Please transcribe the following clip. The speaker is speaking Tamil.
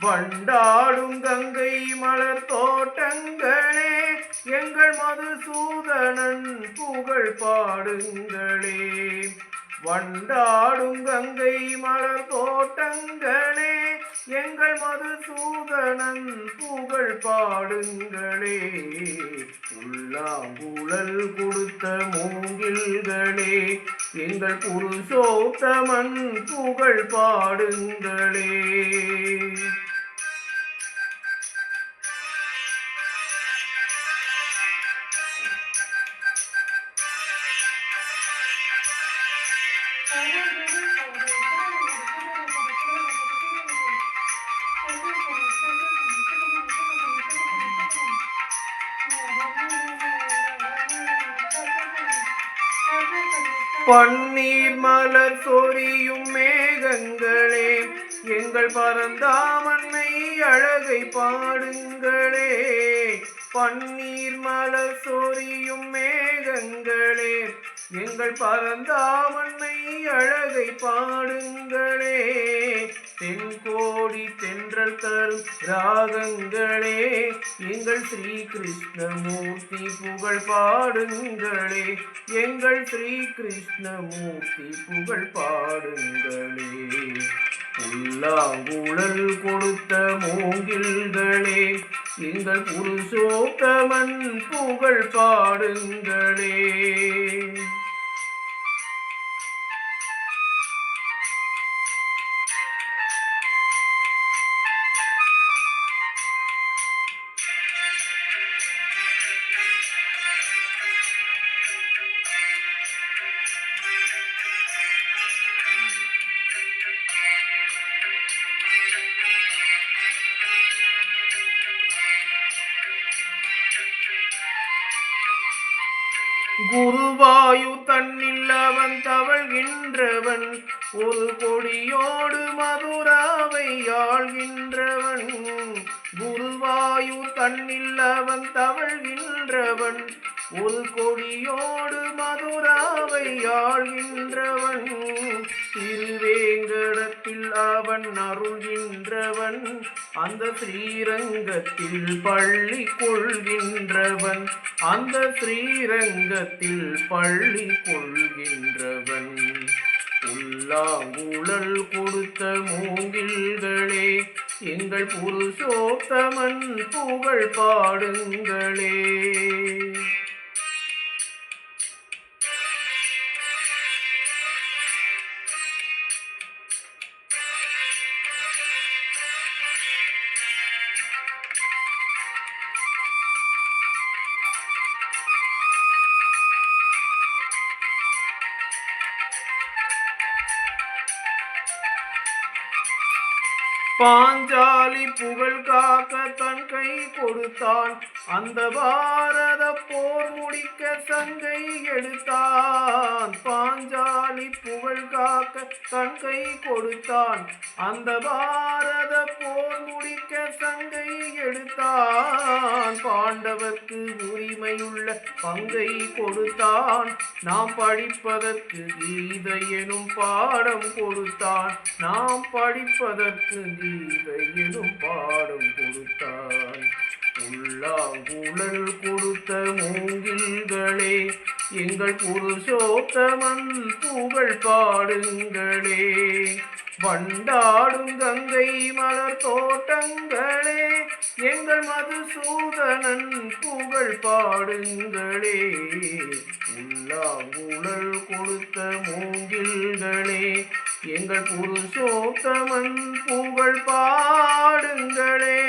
வண்டாடும் கங்கை மலர் தோட்டங்களே எங்கள் மதுசூதனன் புகழ் பாடுங்களே. வண்டாடும் கங்கை மலர் தோட்டங்களே எங்கள் மதுசூதனன் புகழ் பாடுங்களே. உள்ளாங்குழல் கொடுத்த மூங்கில்களே எங்கள் புருஷோத்தமன் புகழ் பாடுங்களே. பன்னீர் மலர் சொரியும் மேகங்களே எங்கள் பரந்தாமன்னை அழகை பாடுங்களே. பன்னீர் மலர் சொரியும் மேகங்களே எங்கள் பரந்தாமன்னை அழகை பாடுங்களே. தென்கோடி தென்றல் தரும் ராகங்களே எங்கள் ஸ்ரீ கிருஷ்ணமூர்த்தி புகழ் பாடுங்களே எங்கள் ஸ்ரீ கிருஷ்ணமூர்த்தி புகழ் பாடுங்களே. புல்லாங்குழல் கொடுத்த மூங்கில்களே எங்கள் புருஷோத்தமன் புகழ் பாடுங்களே. குருவாயு தன்னில் அவன் தவழ்கின்றவன் ஒரு கொடியோடு மதுராவை ஆழ்கின்றவன் குருவாயு தன்னில் அவன் தவழ்கின்றவன் ஒரு கொடியோடு மதுராவை ஆள்கின்றவன். திருவேங்கடத்தில் அவன் அருள்கின்றவன். அந்த ஸ்ரீரங்கத்தில் பள்ளி கொள்கின்றவன். அந்த ஸ்ரீரங்கத்தில் பள்ளி கொள்கின்றவன். உள்ளாங்குழல் கொடுத்த மூங்கில்களே எங்கள் புருஷோத்தமன் புகழ் பாடுங்களே. பாஞ்சாலி புகழ் காக்க தன் கை கொடுத்தான் அந்த பாரத போர் முடிக்க சங்கை எடுத்தான் பாஞ்சாலி புகழ் காக்க தன் கை கொடுத்தான் அந்த பாரத போர் முடிக்க சங்கை எடுத்தான் பாண்டவர்க்கு உரிமையுள்ள பங்கை கொடுத்தான் நாம் படிப்பதற்கு கீதை எனும் பாடம் கொடுத்தான் நாம் படிப்பதற்கு கீதையிலும் எனும் பாடம் கொடுத்தான் உள்ளாங்குழல் கொடுத்த மூங்கில்களே எங்கள் புருஷோத்தமன் புகழ் பாடுங்களே. வண்டாடும் கங்கை மலர் தோட்டங்களே எங்கள் மதுசூதனன் புகழ் பாடுங்களே. உள்ளாங்குழல் கொடுத்த மூங்கில்களே எங்கள் புருஷோத்தமன் புகழ் பாடுங்களே.